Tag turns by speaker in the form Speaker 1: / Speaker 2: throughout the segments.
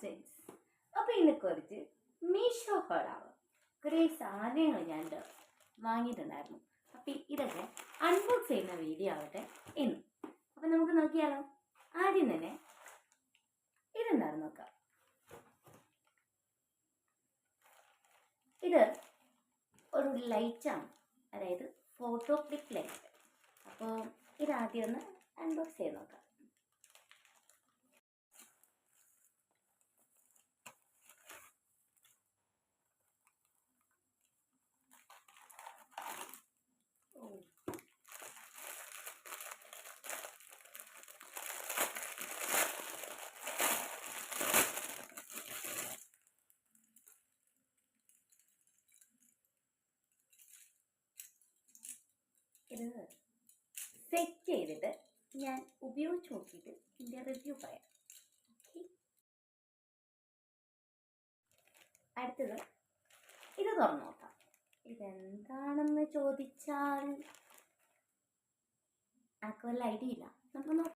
Speaker 1: Friends അപ്പോൾ ഇന്ന് കുറച്ച് മീഷോ ഹോളാവ് കുറേ സാധനങ്ങൾ ഞാൻ വാങ്ങിയിട്ടുണ്ടായിരുന്നു. അപ്പോൾ ഇതൊക്കെ അൺബോക്സ് ചെയ്യുന്ന വീഡിയോ ആവട്ടെ ഇന്ന് അപ്പോൾ നമുക്ക് നോക്കിയാലോ? ആദ്യം തന്നെ ഇതെന്താണ് നോക്കാം. ഇത് ഒരു ലൈറ്റാണ് അതായത് ഫോട്ടോ ക്ലിക്ക് ലൈറ്റ് അപ്പോൾ ഇതാദ്യം ഒന്ന് അൺബോക്സ് ചെയ്ത് നോക്കാം. ഇത് സെറ്റ് ചെയ്തിട്ട് ഞാൻ ഉപയോഗിച്ച് നോക്കിയിട്ട് ഇതിന്റെ റിവ്യൂ പറയാം. ഓക്കെ അടുത്തത് ഇത് തുറന്നു നോക്കാം. ഇതെന്താണെന്ന് ചോദിച്ചാൽ ആർക്ക് വല്ല ഐഡിയ ഇല്ല. നമുക്ക് നോക്കാം.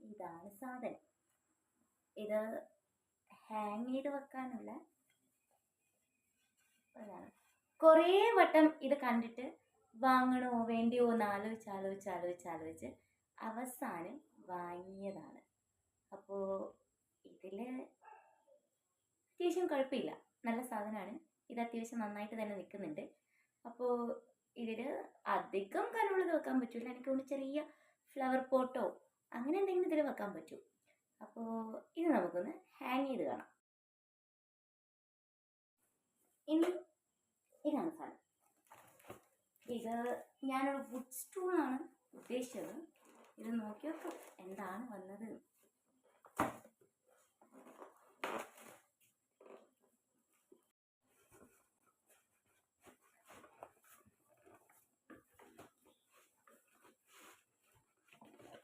Speaker 1: ഇതാണ് സാധനം. ഇത് ഹാങ് ചെയ്ത് വെക്കാനുള്ള അതാണ് കുറേ വട്ടം ഇത് കണ്ടിട്ട് വാങ്ങണോ വേണ്ടിയോ എന്ന് ആലോചിച്ച് ആലോചിച്ച് ആലോചിച്ച് ആലോചിച്ച് അവസാനം വാങ്ങിയതാണ്. അപ്പോൾ ഇതിൽ അത്യാവശ്യം കുഴപ്പമില്ല നല്ല സാധനമാണ്. ഇത് അത്യാവശ്യം നന്നായിട്ട് തന്നെ നിൽക്കുന്നുണ്ട് അപ്പോൾ ഇതിൽ അധികം കനമുള്ളത് വെക്കാൻ പറ്റില്ല എനിക്ക് കൊണ്ട് ചെറിയ ഫ്ലവർ പോട്ടോ അങ്ങനെ എന്തെങ്കിലും ഇതിൽ വെക്കാൻ പറ്റും. അപ്പോൾ ഇത് നമുക്കൊന്ന് ഹാങ് ചെയ്ത് കാണാം. ഇനി ഇതാണ് സാധനം. ഇത് ഞാനൊരു വുഡ് സ്റ്റൂളാണ് ഉദ്ദേശിച്ചത്. ഇത് നോക്കി നോക്കാം എന്താണ് വന്നത്?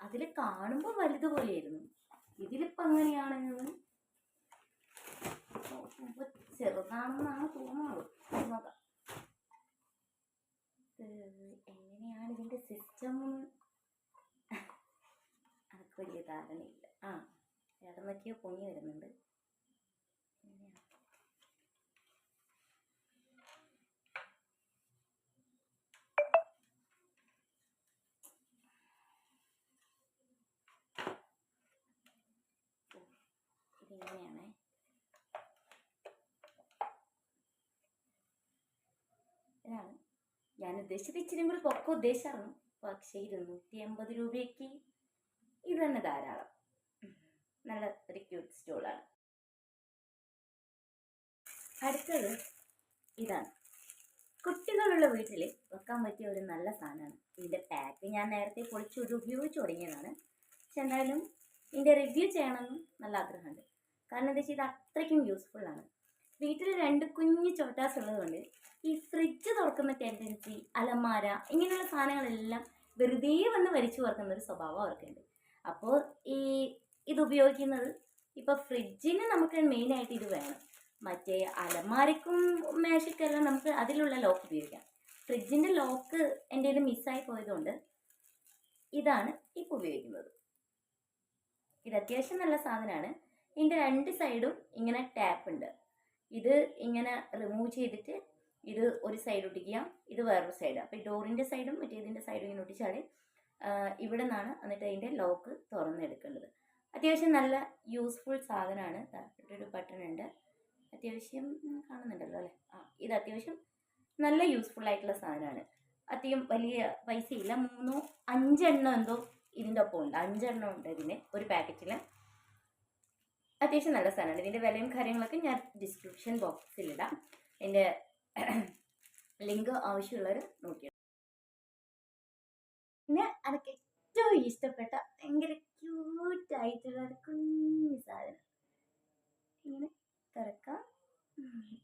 Speaker 1: അതിൽ കാണുമ്പോൾ വലുതുപോലെയായിരുന്നു. ഇതിലിപ്പോൾ അങ്ങനെയാണെന്ന് ചെറുതാണെന്നാണ് തോന്നുന്നത്. നോക്കാം. എങ്ങനെയാണ് ഇതിന്റെ സിസ്റ്റം അതൊക്കെ വലിയ ധാരണയില്ല. ആ ഇടന്നൊക്കെയോ പൊങ്ങി വരുന്നുണ്ട്. എങ്ങനെയാ? ഞാൻ ഉദ്ദേശിച്ചത് ഇച്ചിരി കൂടി പൊക്കം ഉദ്ദേശിച്ചായിരുന്നു പക്ഷേ ഇരുന്നൂറ്റി അമ്പത് രൂപയ്ക്ക് ഇത് തന്നെ ധാരാളം. നല്ല ഒരു ക്യൂട്ട് സ്റ്റോളാണ് അടുത്തത് ഇതാണ്. കുട്ടികളുള്ള വീട്ടിൽ വെക്കാൻ പറ്റിയ ഒരു നല്ല സാധനമാണ്. ഇതിന്റെ പാക്ക് ഞാൻ നേരത്തെ പൊളിച്ച് ഒരു ഉപയോഗിച്ച് തുടങ്ങിയതാണ്. പക്ഷെ എന്തായാലും ഇതിന്റെ റിവ്യൂ ചെയ്യണമെന്ന് നല്ല ആഗ്രഹമുണ്ട്. കാരണം എന്താ വെച്ചാൽ ഇത് അത്രയ്ക്കും യൂസ്ഫുള്ളാണ് വീട്ടിൽ രണ്ട് കുഞ്ഞു ചോട്ടാസ് ഉള്ളതുകൊണ്ട് ഈ ഫ്രിഡ്ജ് തുറക്കുന്ന ടെൻഡൻസി അലമാര ഇങ്ങനെയുള്ള സാധനങ്ങളെല്ലാം വെറുതെ വന്ന് വലിച്ചു തുറക്കുന്ന ഒരു സ്വഭാവം അവർക്കുണ്ട്. അപ്പോൾ ഈ ഇത് ഉപയോഗിക്കുന്നത് ഇപ്പോൾ ഫ്രിഡ്ജിന് നമുക്ക് മെയിനായിട്ട് ഇത് വേണം. മറ്റേ അലമാരയ്ക്കും മേശയ്ക്കെല്ലാം നമുക്ക് അതിലുള്ള ലോക്ക് ഉപയോഗിക്കാം. ഫ്രിഡ്ജിന്റെ ലോക്ക് എന്റെ കയ്യിൽ മിസ്സായി പോയതുകൊണ്ട് ഇതാണ് ഇപ്പോൾ ഉപയോഗിക്കുന്നത്. ഇത് അത്യാവശ്യം നല്ല സാധനമാണ്. ഇതിന്റെ രണ്ട് സൈഡും ഇങ്ങനെ ടാപ്പ് ഉണ്ട്. ഇത് ഇങ്ങനെ റിമൂവ് ചെയ്തിട്ട് ഇത് ഒരു സൈഡ് ഒട്ടിക്കുക. ഇത് വേറൊരു സൈഡ് അപ്പോൾ ഡോറിന്റെ സൈഡും മറ്റേതിന്റെ സൈഡും ഇങ്ങനെ ഒട്ടിച്ചാൽ ഇവിടെ നിന്നാണ് എന്നിട്ട് അതിന്റെ ലോക്ക് തുറന്നെടുക്കേണ്ടത്. അത്യാവശ്യം നല്ല യൂസ്ഫുൾ സാധനമാണ് ഒരു ബട്ടൺ ഉണ്ട്. അത്യാവശ്യം കാണുന്നുണ്ടല്ലോ അല്ലേ? ആ ഇത് അത്യാവശ്യം നല്ല യൂസ്ഫുൾ ആയിട്ടുള്ള സാധനമാണ് അധികം വലിയ പൈസയില്ല. മൂന്നോ അഞ്ചെണ്ണം എന്തോ ഇതിന്റെ ഒപ്പം ഉണ്ട് അഞ്ചെണ്ണം ഉണ്ട് ഇതിന്. ഒരു പാക്കറ്റിൽ അത്യാവശ്യം നല്ല സാധനമാണ്. ഇതിന്റെ വിലയും കാര്യങ്ങളൊക്കെ ഞാൻ ഡിസ്ക്രിപ്ഷൻ ബോക്സിൽ ഇടാം. എന്റെ ലിങ്ക് ആവശ്യമുള്ളവർ നോക്കി പിന്നെ അതൊക്കെ ഏറ്റവും ഇഷ്ടപ്പെട്ട ഭയങ്കര ക്യൂട്ടായിട്ടുള്ള ഒരു കുഞ്ഞു സാധനം. ഇങ്ങനെ തുറക്കാം.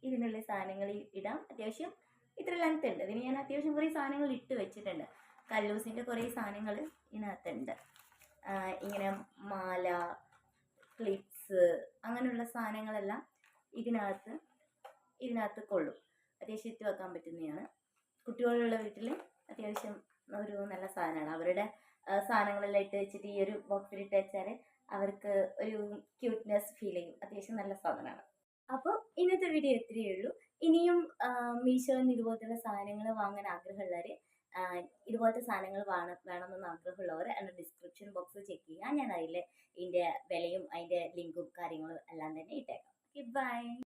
Speaker 1: ഇതിനുള്ള സാധനങ്ങൾ ഇടാം. അത്യാവശ്യം ഇത്ര ലെങ്ത് ഉണ്ട്. ഇതിന് ഞാൻ അത്യാവശ്യം കുറേ സാധനങ്ങൾ ഇട്ട് വെച്ചിട്ടുണ്ട്. കല്ലൂസിന്റെ കുറേ സാധനങ്ങൾ ഇതിനകത്തുണ്ട്. ഇങ്ങനെ മാല ക്ലിപ്സ് അങ്ങനെയുള്ള സാധനങ്ങളെല്ലാം ഇതിനകത്ത് ഇതിനകത്ത് കൊള്ളും. അത്യാവശ്യം ഇട്ട് വെക്കാൻ പറ്റുന്നതാണ്. കുട്ടികളുള്ള വീട്ടിൽ അത്യാവശ്യം ഒരു നല്ല സാധനമാണ്. അവരുടെ സാധനങ്ങളെല്ലാം ഇട്ട് വെച്ചിട്ട് ഈ ഒരു ബോക്സിൽ ഇട്ട് വെച്ചാൽ അവർക്ക് ഒരു ക്യൂട്ട്നെസ് ഫീൽ ചെയ്യും. അത്യാവശ്യം നല്ല സാധനമാണ്. അപ്പോൾ ഇന്നത്തെ വീഡിയോ ഇത്രയേ ഉള്ളൂ. ഇനിയും നിന്ന് ഇതുപോലത്തെ സാധനങ്ങൾ വാങ്ങാൻ ആഗ്രഹമുള്ളവർ ഇതുപോലത്തെ സാധനങ്ങൾ വേണം വേണമെന്ന് ആഗ്രഹമുള്ളവർ എന്റെ ഡിസ്ക്രിപ്ഷൻ ബോക്സ് ചെക്ക് ചെയ്യുക ഞാൻ അതിൽ ഇതിന്റെ വിലയും അതിന്റെ ലിങ്കും കാര്യങ്ങളും എല്ലാം തന്നെ ഇട്ടേക്കാം. Okay bye